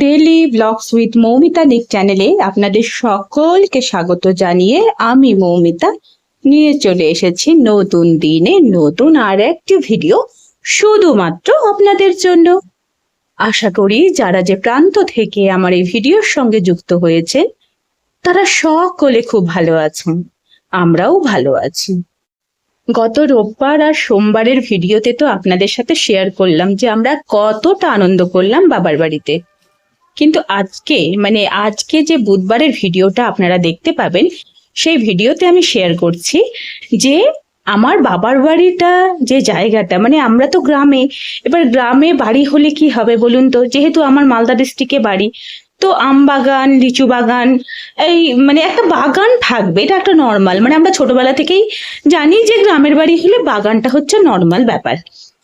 Daily blogs with Moumita নিক চ্যানেলে আপনাদের সকলকে স্বাগত জানিয়ে আমি মৌমিতা। নিয়ে চলে এসেছি নতুন দিনে নতুন আর একটি ভিডিও শুধুমাত্র আপনাদের জন্য। আশা করি যারা যে প্রান্ত থেকে আমার এই ভিডিওর সঙ্গে যুক্ত হয়েছে তারা সকলে খুব ভালো আছেন। আমরাও ভালো আছি। গত রোববার আর সোমবারের ভিডিওতে তো আপনাদের সাথে শেয়ার করলাম যে আমরা কতটা আনন্দ করলাম বাবার বাড়িতে। কিন্তু আজকে মানে আজকে যে বুধবারের ভিডিওটা আপনারা দেখতে পাবেন, সেই ভিডিওতে আমি শেয়ার করছি যে আমার বাবার বাড়িটা যে জায়গাটা মানে আমরা তো গ্রামে, এবার গ্রামে বাড়ি হলে কি হবে বলুন তো? যেহেতু আমার মালদা ডিস্ট্রিক্টে বাড়ি, তো আম বাগান, লিচু বাগান, এই মানে একটা বাগান থাকবে, এটা একটা নর্মাল মানে আমরা ছোটবেলা থেকেই জানি যে গ্রামের বাড়ি হলে বাগানটা হচ্ছে নর্মাল ব্যাপার।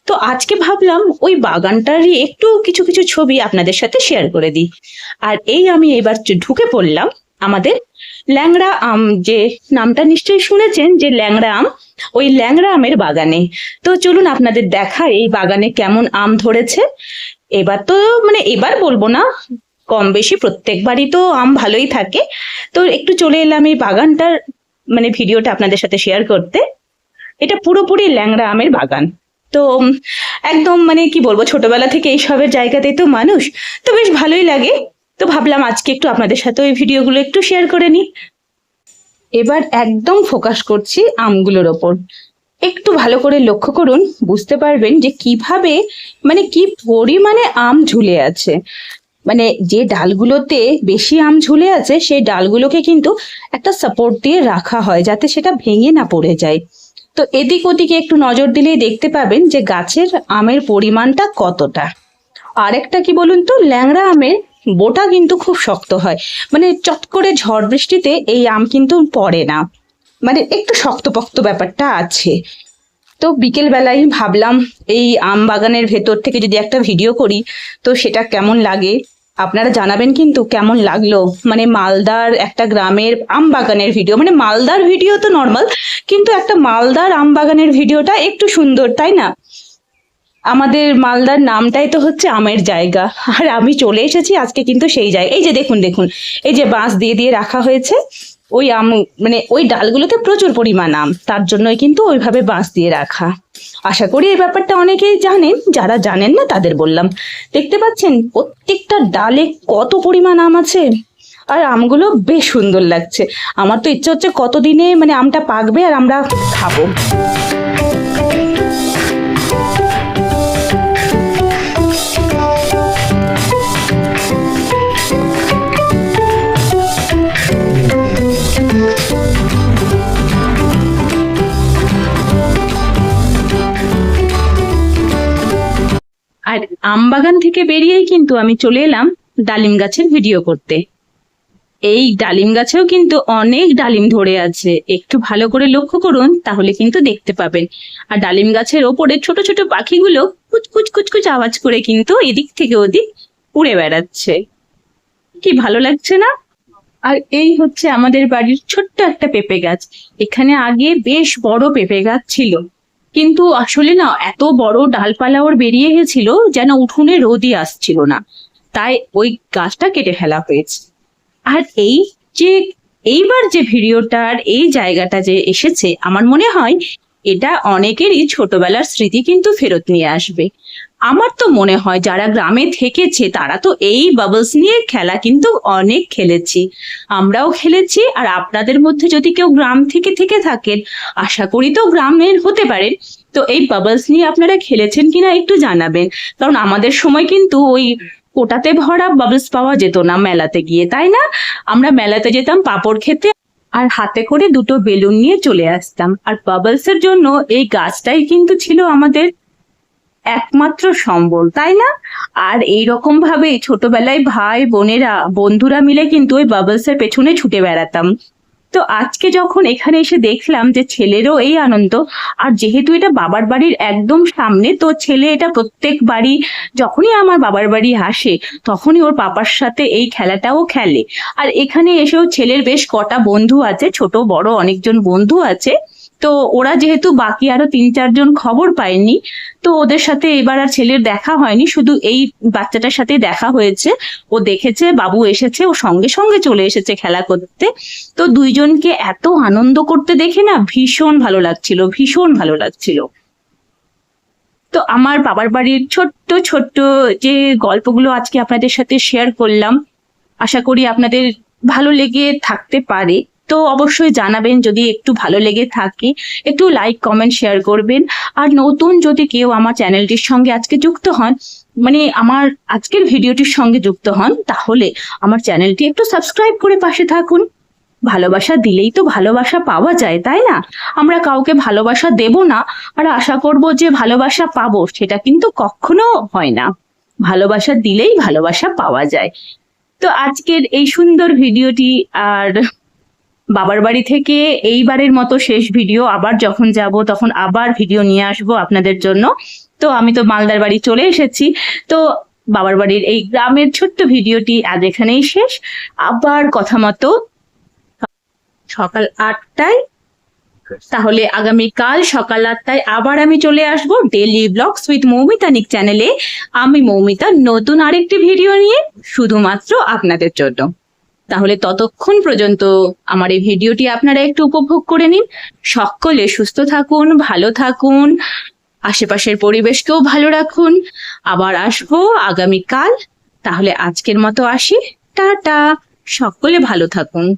তো আজকে ভাবলাম ওই বাগানটারই একটু কিছু কিছু ছবি আপনাদের সাথে শেয়ার করে দিই। আর এই আমি এবার ঢুকে পড়লাম আমাদের ল্যাংড়া আম, যে নামটা নিশ্চয়ই শুনেছেন, যে ল্যাংড়া আম, ওই ল্যাংড়া আমের বাগানে। তো চলুন আপনাদের দেখা এই বাগানে কেমন আম ধরেছে। এবার তো মানে এবার বলব না, কম বেশি প্রত্যেকবারই তো আম ভালোই থাকে। তো একটু চলে এলাম এই বাগানটার মানে ভিডিওটা আপনাদের সাথে শেয়ার করতে। এটা পুরোপুরি ল্যাংড়া আমের বাগান। তো একদম মানে কি বলব, ছোটবেলা থেকে এইসবের জায়গাতে তো মানুষ, তো বেশ ভালোই লাগে। তো ভাবলাম আজকে একটু আপনাদের সাথে ওই ভিডিওগুলো একটু শেয়ার করে নিই। এবার একদম ফোকাস করছি আমগুলোর ওপর। একটু ভালো করে লক্ষ্য করুন, বুঝতে পারবেন যে কীভাবে মানে কি পরিমাণে আম ঝুলে আছে। মানে যে ডালগুলোতে বেশি আম ঝুলে আছে, সেই ডালগুলোকে কিন্তু একটা সাপোর্ট দিয়ে রাখা হয়, যাতে সেটা ভেঙে না পড়ে যায়। তো এদিক ওদিকে একটু নজর দিলেই দেখতে পাবেন যে গাছের আমের পরিমাণটা কতটা। আরেকটা কি বলুন তো, ল্যাংড়া আমের বোটা কিন্তু খুব শক্ত হয়। মানে চট করে ঝড় বৃষ্টিতে এই আম কিন্তু পড়ে না। মানে একটু শক্তপোক্ত ব্যাপারটা আছে। তো বিকেল বেলায় ভাবলাম এই আম বাগানের ভেতর থেকে যদি একটা ভিডিও করি, তো সেটা কেমন লাগে? আপনারা জানাবেন কিন্তু কেমন লাগল। মানে মালদার একটা গ্রামের আম বাগানের ভিডিও। মানে মালদার ভিডিও তো নর্মাল কিন্তু একটা মালদার আম বাগানের ভিডিওটা একটু সুন্দর, তাই না? আমাদের মালদার নামটাই তো হচ্ছে আমের জায়গা। আর আমি চলে এসেছি আজকে কিন্তু সেই জায়গা। এই যে দেখুন দেখুন, এই যে বাঁশ দিয়ে দিয়ে রাখা হয়েছে। ওই আম মানে ওই ডালগুলোতে প্রচুর পরিমাণ আম। তার জন্যই কিন্তু ওইভাবে বাঁশ দিয়ে রাখা। আশা করি এই ব্যাপারটা অনেকেই জানেন, যারা জানেন না তাদের বললাম। দেখতে পাচ্ছেন, প্রত্যেকটা ডালে কত পরিমাণ আম আছে। আর আমগুলো বেশ সুন্দর লাগছে। আমার তো ইচ্ছে হচ্ছে কতদিনে মানে আমটা পাকবে আর আমরা খাব। আর আম বাগান থেকে বেরিয়েই কিন্তু আমি চলে এলাম ডালিম গাছের ভিডিও করতে। এই ডালিম গাছেও কিন্তু অনেক ডালিম ধরে আছে। একটু ভালো করে লক্ষ্য করুন, তাহলে কিন্তু দেখতে পাবেন। আর ডালিম গাছের ওপরে ছোট ছোট পাখিগুলো কুচকুচ কুচকুচ আওয়াজ করে কিন্তু এদিক থেকে ওদিক উড়ে বেড়াচ্ছে। কি ভালো লাগছে না? আর এই হচ্ছে আমাদের বাড়ির ছোট্ট একটা পেঁপে গাছ। এখানে আগে বেশ বড় পেঁপে গাছ ছিল। কিন্তু আসলে না, এত বড় ডালপালা ওর বেরিয়ে গেছিল যেন উঠোনে রোদই আসছিল না। তাই ওই গাছটা কেটে ফেলা হয়েছে। আর এই যে, এইবার যে ভিডিওটার এই জায়গাটা যে এসেছে, আমার মনে হয় এটা অনেকেরই ছোটবেলার স্মৃতি কিন্তু ফেরত নিয়ে আসবে। আমার তো মনে হয় যারা গ্রামে থেকেছে তারা তো এই বাবলস নিয়ে খেলা কিন্তু অনেক খেলেছি। আমরাও খেলেছি আর আপনাদের মধ্যে যদি কেউ গ্রাম থেকে থেকে থাকেন, আশা করি তো গ্রামের হতে পারেন। তো এই বাবলস নিয়ে আপনারা খেলেছেন কিনা একটু জানাবেন। কারণ আমাদের সময় কিন্তু ওই কোটাতে ভরা বাবলস পাওয়া যেত না মেলাতে গিয়ে, তাই না? আমরা মেলাতে যেতাম পাপড় খেতে। আর হাতে করে দুটো বেলুন নিয়ে চলে আসতাম। আর বাবলস এর জন্য এই গাছটাই কিন্তু ছিল আমাদের একমাত্র সম্বল, তাই না? আর এই রকম ভাবে ছোটবেলায় ভাই বোনেরা, বন্ধুরা মিলে কিন্তু ওই বাবলস এর পেছনে ছুটে বেড়াতাম। তো আজকে যখন এখানে এসে দেখলাম যে ছেলেরও এই আনন্দ, আর যেহেতু এটা বাবার বাড়ির একদম সামনে, তো ছেলে এটা প্রত্যেক বাড়ি যখনই আমার বাবার বাড়ি আসে, তখনই ওর পাপার সাথে এই খেলাটাও খেলে। আর এখানে এসেও ছেলের বেশ কটা বন্ধু আছে, ছোট, বড়, অনেকজন বন্ধু আছে। তো ওরা যেহেতু বাকি আরও তিন চারজন খবর পায়নি, তো ওদের সাথে এবার আর ছেলের দেখা হয়নি, শুধু এই বাচ্চাটার সাথে দেখা হয়েছে। ও দেখেছে, বাবু এসেছে, ও সঙ্গে সঙ্গে চলে এসেছে খেলা করতে। তো দুইজনকে এত আনন্দ করতে দেখে না ভীষণ ভালো লাগছিল, ভীষণ ভালো লাগছিল। তো আমার বাবার বাড়ির ছোট্ট ছোট্ট যে গল্পগুলো আজকে আপনাদের সাথে শেয়ার করলাম, আশা করি আপনাদের ভালো লেগে থাকতে পারে। তো অবশ্যই জানাবেন যদি একটু ভালো লেগে থাকে। একটু লাইক কমেন্ট শেয়ার করবেন। আর নতুন যদি কেউ আমার চ্যানেলটির সঙ্গে আজকে যুক্ত হন মানে আমার আজকের ভিডিওটির সঙ্গে যুক্ত হন, তাহলে আমার চ্যানেলটি একটু সাবস্ক্রাইব করে পাশে থাকুন। ভালোবাসা দিলেই তো ভালোবাসা পাওয়া যায়, তাই না? আমরা কাউকে ভালোবাসা দেব না, আর আশা করব যে ভালোবাসা পাবো, সেটা কিন্তু কখনো হয় না। ভালোবাসা দিলেই ভালোবাসা পাওয়া যায়। তো আজকের এই সুন্দর ভিডিওটি আর বাবার বাড়ি থেকে এইবারের মতো শেষ ভিডিও আবার যখন যাব তখন আবার ভিডিও নিয়ে আসব আপনাদের জন্য। তো আমি তো মালদার বাড়ি চলে এসেছি। তো বাবার বাড়ির এই গ্রামের ছোট্ট ভিডিওটি আজ এখানেই শেষ। আবার কথা মতো সকাল আটটায়। তাহলে আগামীকাল সকাল আটটায় আবার আমি চলে আসব ডেলি ব্লগস উইথ মৌমিতা নিক চ্যানেলে আমি মৌমিতা, নতুন আরেকটি ভিডিও নিয়ে, শুধুমাত্র আপনাদের জন্য। তাহলে ততক্ষণ পর্যন্ত আমার এই ভিডিওটি আপনারা একটু উপভোগ করে নিন। সকলে সুস্থ থাকুন, ভালো থাকুন, আশেপাশের পরিবেশকেও ভালো রাখুন। আবার আসব আগামীকাল। তাহলে আজকের মতো আসি। টাটা। সকলে ভালো থাকুন।